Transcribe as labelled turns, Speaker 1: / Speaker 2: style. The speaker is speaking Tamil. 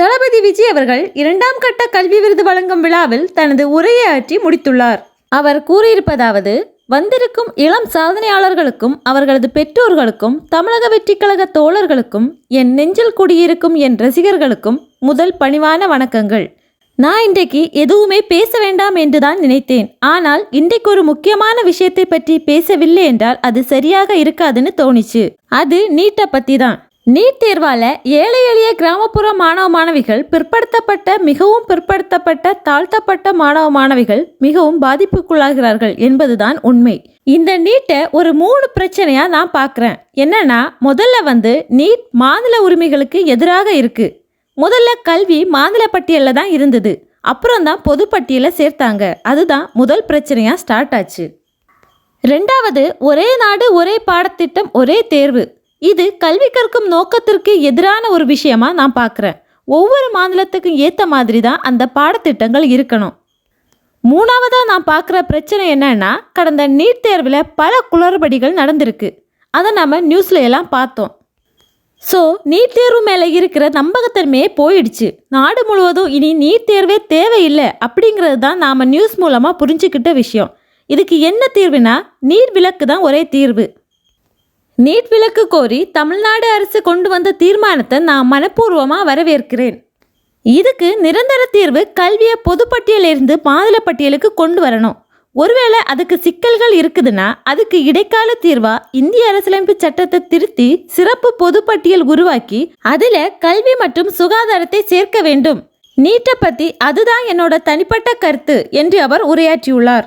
Speaker 1: தளபதி விஜய் அவர்கள் இரண்டாம் கட்ட கல்வி விருது வழங்கும் விழாவில் தனது உரையை ஆற்றி முடித்துள்ளார். அவர் கூறியிருப்பதாவது வந்திருக்கும் இளம் சாதனையாளர்களுக்கும் அவர்களது பெற்றோர்களுக்கும் தமிழக வெற்றிக்கழக தோழர்களுக்கும் என் நெஞ்சில் குடியிருக்கும் என் ரசிகர்களுக்கும் முதல் பணிவான வணக்கங்கள். நான் இன்றைக்கு எதுவுமே பேச வேண்டாம் என்றுதான் நினைத்தேன். ஆனால் இன்றைக்கு ஒரு முக்கியமான விஷயத்தை பற்றி பேசவில்லை என்றால் அது சரியாக இருக்காதுன்னு தோணுச்சு. அது நீட்டை பற்றி தான். நீட் தேர்வால் ஏழை எளிய கிராமப்புற மாணவ மாணவிகள் பிற்படுத்தப்பட்ட மிகவும் பிற்படுத்தப்பட்ட தாழ்த்தப்பட்ட மாணவ மாணவிகள் மிகவும் பாதிப்புக்குள்ளாகிறார்கள் என்பதுதான் உண்மை. இந்த நீட்டை ஒரு மூணு பிரச்சனையாக நான் பார்க்குறேன் என்னன்னா முதல்ல வந்து நீட் மாநில உரிமைகளுக்கு எதிராக இருக்குது முதல்ல கல்வி மாநில பட்டியலில் தான் இருந்தது. அப்புறம் தான் பொதுப்பட்டியலை சேர்த்தாங்க. அதுதான் முதல் பிரச்சனையாக ஸ்டார்ட் ஆச்சு. ரெண்டாவது ஒரே நாடு ஒரே பாடத்திட்டம் ஒரே தேர்வு. இது கல்வி கற்கும் நோக்கத்திற்கு எதிரான ஒரு விஷயமா நான் பார்க்குறேன். ஒவ்வொரு மாநிலத்துக்கும் ஏற்ற மாதிரி தான் அந்த பாடத்திட்டங்கள் இருக்கணும். மூணாவதாக நான் பார்க்குற பிரச்சனை என்னன்னா கடந்த நீட் தேர்வில் பல குளறுபடிகள் நடந்திருக்கு. அதை நம்ம நியூஸில் எல்லாம் பார்த்தோம். ஸோ நீட் தேர்வு மேலே இருக்கிற நம்பகத்தன்மையே போயிடுச்சு. நாடு முழுவதும் இனி நீட் தேர்வே தேவையில்லை அப்படிங்கிறது தான் நாம் நியூஸ் மூலமாக புரிஞ்சுக்கிட்ட விஷயம். இதுக்கு என்ன தீர்வுனா நீர் விளக்கு தான் ஒரே தீர்வு. நீட் விலக்கு கோரி தமிழ்நாடு அரசு கொண்டு வந்த தீர்மானத்தை நான் மனப்பூர்வமாக வரவேற்கிறேன். இதுக்கு நிரந்தர தீர்வு கல்வியை பொதுப்பட்டியலிருந்து மாநில பட்டியலுக்கு கொண்டு வரணும். ஒருவேளை அதுக்கு சிக்கல்கள் இருக்குதுன்னா அதுக்கு இடைக்கால தீர்வா இந்திய அரசியலமைப்பு சட்டத்தை திருத்தி சிறப்பு பொதுப்பட்டியல் உருவாக்கி அதில் கல்வி மற்றும் சுகாதாரத்தை சேர்க்க வேண்டும். நீட்டை பற்றி அதுதான் என்னோட தனிப்பட்ட கருத்து என்று அவர் உரையாற்றியுள்ளார்.